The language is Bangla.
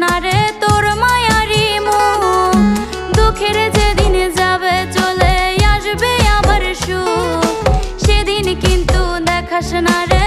না রে তোর মায়ারি মুখ দুঃখের যেদিন যাবে, চলে আসবে আবার সুখ। সেদিন কিন্তু দেখাস না রে